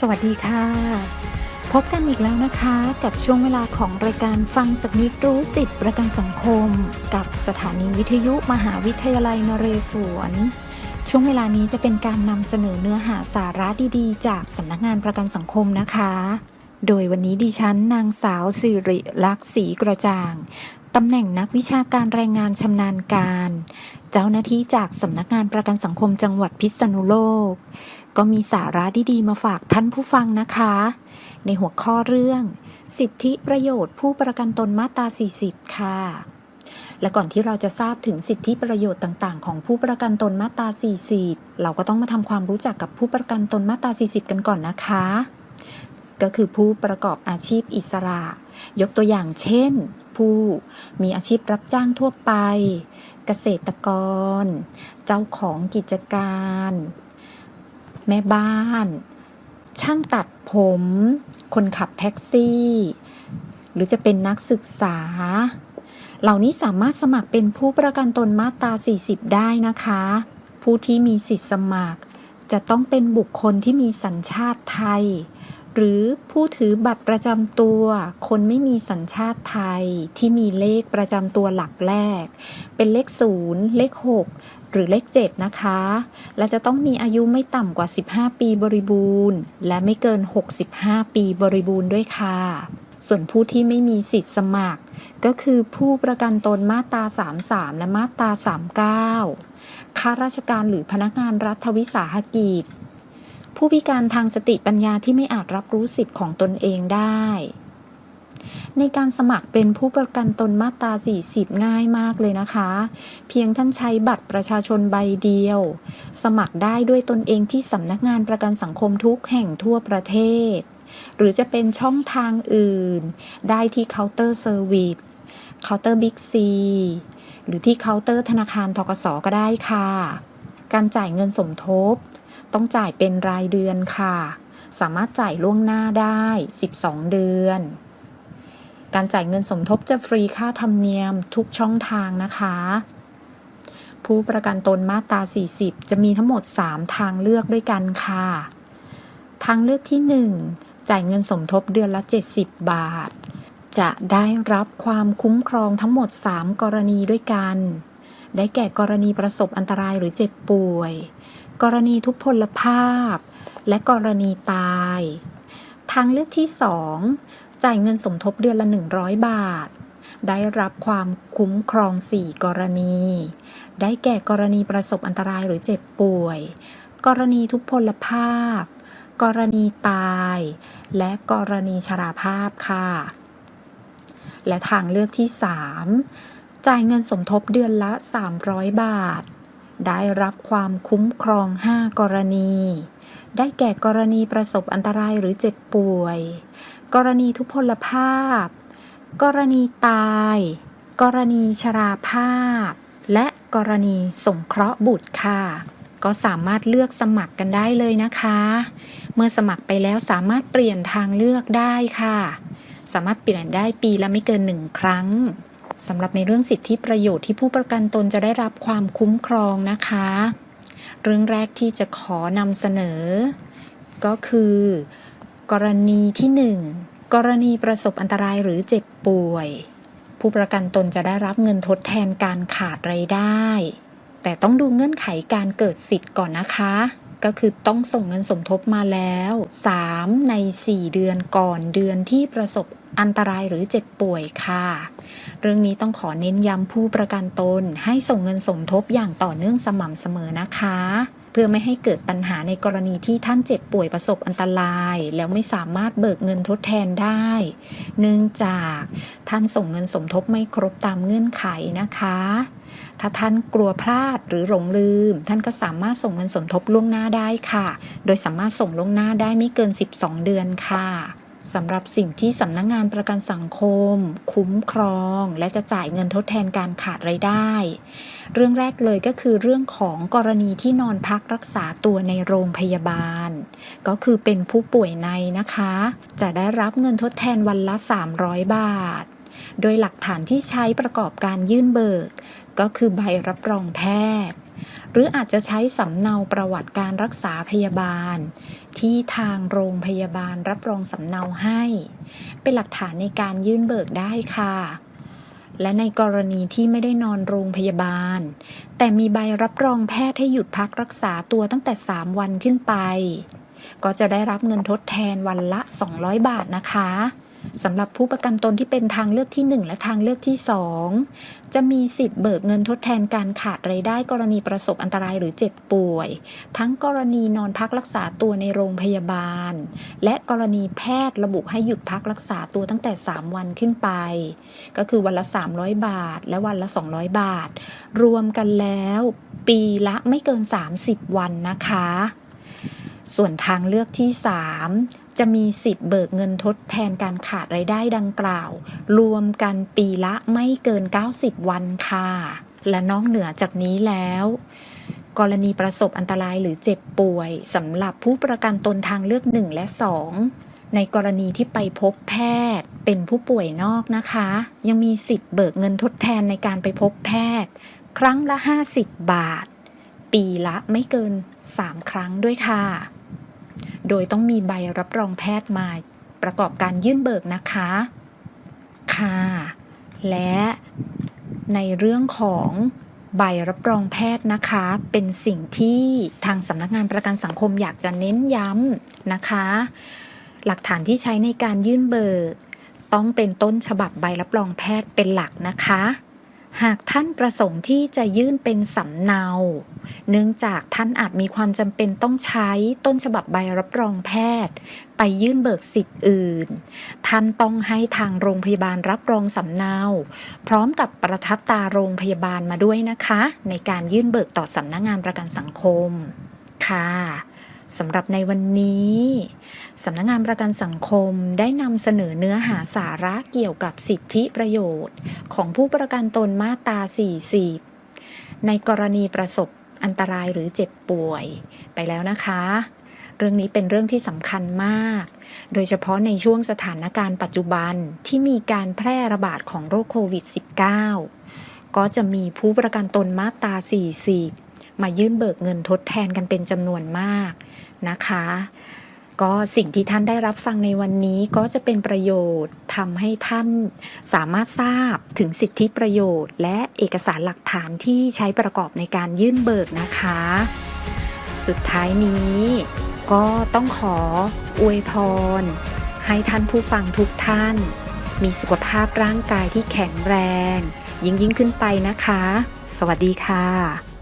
สวัสดีค่ะ พบกันอีกแล้วนะคะ กับช่วงเวลาของรายการฟังสักนิดรู้สิทธิประกันสังคม กับสถานีวิทยุมหาวิทยาลัยนเรศวร ช่วงเวลานี้จะเป็นการนำเสนอเนื้อหาสาระดีๆ จากสำนักงานประกันสังคมนะคะ โดยวันนี้ดิฉันนางสาวสิริลักษณ์ศรีกระจ่างตำแหน่งนักวิชาการแรงงานชำนาญการ เจ้าหน้าที่จากสำนักงานประกันสังคมจังหวัดพิษณุโลก ก็มีสาระดีๆมาฝากท่านผู้ฟังนะคะ ในหัวข้อเรื่อง สิทธิประโยชน์ผู้ประกันตนมาตรา 40 ค่ะ และก่อนที่เราจะทราบถึงสิทธิประโยชน์ต่างๆ ของผู้ประกันตนมาตรา 40 เราก็ต้องมาทำความรู้จักกับผู้ประกันตนมาตรา 40 กันก่อนนะคะ ก็คือผู้ประกอบอาชีพอิสระ ยกตัวอย่างเช่น ผู้มีอาชีพรับจ้างทั่วไป เกษตรกร เจ้าของกิจการ แม่บ้าน ช่างตัดผม คนขับแท็กซี่ หรือจะเป็นนักศึกษา เหล่านี้สามารถสมัครเป็นผู้ประกันตนมาตรา 40 ได้นะคะ ผู้ที่มีสิทธิสมัคร จะต้องเป็นบุคคลที่มีสัญชาติไทย หรือผู้ถือบัตรประจำตัว คนไม่มีสัญชาติไทยที่มีเลขประจำตัวหลักแรก เป็นเลข 0 เลข 6 หรือเลข 7 นะคะ และจะต้องมีอายุไม่ต่ำกว่า 15 ปีบริบูรณ์ และไม่เกิน 65 ปีบริบูรณ์ด้วยค่ะ ส่วนผู้ที่ไม่มีสิทธิ์สมัคร ก็คือผู้ประกันตนมาตรา 33 และมาตรา 39 ข้าราชการหรือพนักงานรัฐวิสาหกิจ ผู้พิการทางสติปัญญาที่ไม่อาจรับรู้สิทธิ์ของตนเองได้ ในการสมัครเป็นผู้ประกันตนมาตรา 40 ง่ายมากเลยนะคะ เพียงท่านใช้บัตรประชาชนใบเดียว สมัครได้ด้วยตนเองที่สำนักงานประกันสังคมทุกแห่งทั่วประเทศ หรือจะเป็นช่องทางอื่น ได้ที่เคาน์เตอร์เซอร์วิสเคาน์เตอร์บิ๊กซีหรือที่เคาน์เตอร์ธนาคารทกสก็ได้ค่ะ การจ่ายเงินสมทบ ต้องจ่ายเป็นรายเดือนค่ะ สามารถจ่ายล่วงหน้าได้ 12 เดือน การจ่ายเงินสมทบจะฟรีค่าธรรมเนียมทุกช่องทางนะคะ ผู้ประกันตนมาตรา 40 จะมีทั้งหมด 3 ทางเลือกด้วยกันค่ะ ทางเลือกที่ 1 จ่ายเงินสมทบเดือนละ 70 บาท จะได้รับความคุ้มครองทั้งหมด 3 กรณีด้วยกัน ได้แก่กรณีประสบอันตรายหรือเจ็บป่วย กรณีทุพพลภาพ และกรณีตาย ทางเลือกที่ 2 จ่ายเงินสมทบเดือนละ 100 บาท ได้รับความคุ้มครอง 4 กรณี ได้แก่กรณีประสบอันตรายหรือเจ็บป่วย กรณีทุพพลภาพ กรณีตาย และกรณีชราภาพค่ะ และทางเลือกที่ 3 จ่ายเงินสมทบเดือนละ 300 บาท ได้รับความคุ้มครอง 5 กรณีได้แก่กรณีประสบอันตรายหรือเจ็บป่วย กรณีทุพพลภาพ กรณีตาย กรณีชราภาพ และกรณีสงเคราะห์บุตรค่ะ ก็สามารถเลือกสมัครกันได้เลยนะคะ เมื่อสมัครไปแล้วสามารถเปลี่ยนทางเลือกได้ค่ะ สามารถเปลี่ยนได้ปีละไม่เกินหนึ่งครั้งสำหรับในเรื่องสิทธิประโยชน์ที่ผู้ประกันตนจะได้รับความคุ้มครองนะคะ เรื่องแรกที่จะขอนำเสนอ ก็คือ กรณีที่ 1 กรณีประสบอันตรายหรือเจ็บป่วย ผู้ประกันตนจะได้รับเงินทดแทนการขาดรายได้ แต่ต้องดูเงื่อนไขการเกิดสิทธิ์ก่อนนะคะ ก็คือต้องส่งเงินสมทบมาแล้ว 3 ใน 4 เดือนก่อนเดือนที่ประสบอันตรายหรือเจ็บป่วยค่ะ เรื่องนี้ต้องขอเน้นย้ำผู้ประกันตนให้ส่งเงินสมทบอย่างต่อเนื่องสม่ำเสมอนะคะ พื่อไม่ให้เกิดปัญหาในกรณีที่ท่านเจ็บป่วยประสบอันตราย แล้วไม่สามารถเบิกเงินทดแทนได้ เนื่องจากท่านส่งเงินสมทบไม่ครบตามเงื่อนไขนะคะ ถ้าท่านกลัวพลาดหรือหลงลืม ท่านก็สามารถส่งเงินสมทบล่วงหน้าได้ค่ะ โดยสามารถส่งล่วงหน้าได้ไม่เกิน 12 เดือนค่ะ สำหรับสิ่งที่สำนักงงานประกันสังคม คุ้มครอง และจะจ่ายเงินทดแทนการขาดรายได้ เรื่องแรกเลยก็คือเรื่องของกรณีที่นอนพักรักษาตัวในโรงพยาบาล ก็คือเป็นผู้ป่วยในนะคะ จะได้รับเงินทดแทนวันละ 300 บาท โดยหลักฐานที่ใช้ประกอบการยื่นเบิก ก็คือใบรับรองแพทย์ หรืออาจจะใช้สำเนาประวัติการรักษาพยาบาล ที่ทางโรงพยาบาลรับรองสำเนาให้ เป็นหลักฐานในการยื่นเบิกได้ค่ะ และในกรณีที่ไม่ได้นอนโรงพยาบาล แต่มีใบรับรองแพทย์ให้หยุดพักรักษาตัวตั้งแต่ 3 วันขึ้นไป ก็จะได้รับเงินทดแทนวันละ 200 บาทนะคะ สำหรับผู้ประกันตนที่เป็นทางเลือกที่ 1 และทางเลือกที่ 2 จะมีสิทธิ์เบิกเงินทดแทนการขาดรายได้กรณีประสบอันตรายหรือเจ็บป่วย ทั้งกรณีนอนพักรักษาตัวในโรงพยาบาล และกรณีแพทย์ระบุให้หยุดพักรักษาตัวตั้งแต่ 3 วันขึ้นไป ก็คือวันละ 300 บาท และวันละ 200 บาท รวมกันแล้วปีละไม่เกิน 30 วันนะคะ ส่วนทางเลือกที่ 3 จะมีสิทธิ์เบิกเงินทดแทนการขาดรายได้ดังกล่าว รวมกันปีละไม่เกิน 90 วันค่ะ และนอกเหนือจากนี้แล้วกรณีประสบอันตรายหรือเจ็บป่วยสำหรับผู้ประกันตนทางเลือก 1 และ 2 ในกรณีที่ไปพบแพทย์เป็นผู้ป่วยนอกนะคะ ยังมีสิทธิ์เบิกเงินทดแทนในการไปพบแพทย์ ครั้งละ 50 บาท ปีละไม่เกิน 3 ครั้งด้วยค่ะ โดยต้องมีใบรับรองแพทย์มาประกอบการยื่นเบิกนะคะ ค่ะ และในเรื่องของใบรับรองแพทย์นะคะ เป็นสิ่งที่ทางสำนักงานประกันสังคมอยากจะเน้นย้ำนะคะ หลักฐานที่ใช้ในการยื่นเบิก ต้องเป็นต้นฉบับใบรับรองแพทย์เป็นหลักนะคะ หากท่านประสงค์ที่จะยื่นเป็นสำเนา เนื่องจากท่านอาจมีความจำเป็นต้องใช้ต้นฉบับใบรับรองแพทย์ ไปยื่นเบิกสิทธิ์อื่น ท่านต้องให้ทางโรงพยาบาลรับรองสำเนา พร้อมกับประทับตาโรงพยาบาลมาด้วยนะคะ ในการยื่นเบิกต่อสำนักงานประกันสังคมค่ะ สำหรับในวันนี้ สำนักงานประกันสังคมได้นำเสนอเนื้อหาสาระเกี่ยวกับสิทธิประโยชน์ ของผู้ประกันตนมาตรา 40 ในกรณีประสบอันตรายหรือเจ็บป่วยไปแล้วนะคะ เรื่องนี้เป็นเรื่องที่สำคัญมาก โดยเฉพาะในช่วงสถานการณ์ปัจจุบันที่มีการแพร่ระบาดของโรคโควิด -19 ก็จะมีผู้ประกันตนมาตรา 40 มายื่นเบิกเงินทดแทนกันเป็นจำนวนมากนะคะ ก็สิ่งที่ท่านได้รับฟังในวันนี้ก็จะเป็นประโยชน์ทำให้ท่านสามารถทราบถึงสิทธิประโยชน์ และเอกสารหลักฐานที่ใช้ประกอบในการยื่นเบิกนะคะ สุดท้ายนี้ก็ต้องขออวยพร ให้ท่านผู้ฟังทุกท่าน มีสุขภาพร่างกายที่แข็งแรง ยิ่งยิ่งขึ้นไปนะคะ สวัสดีค่ะ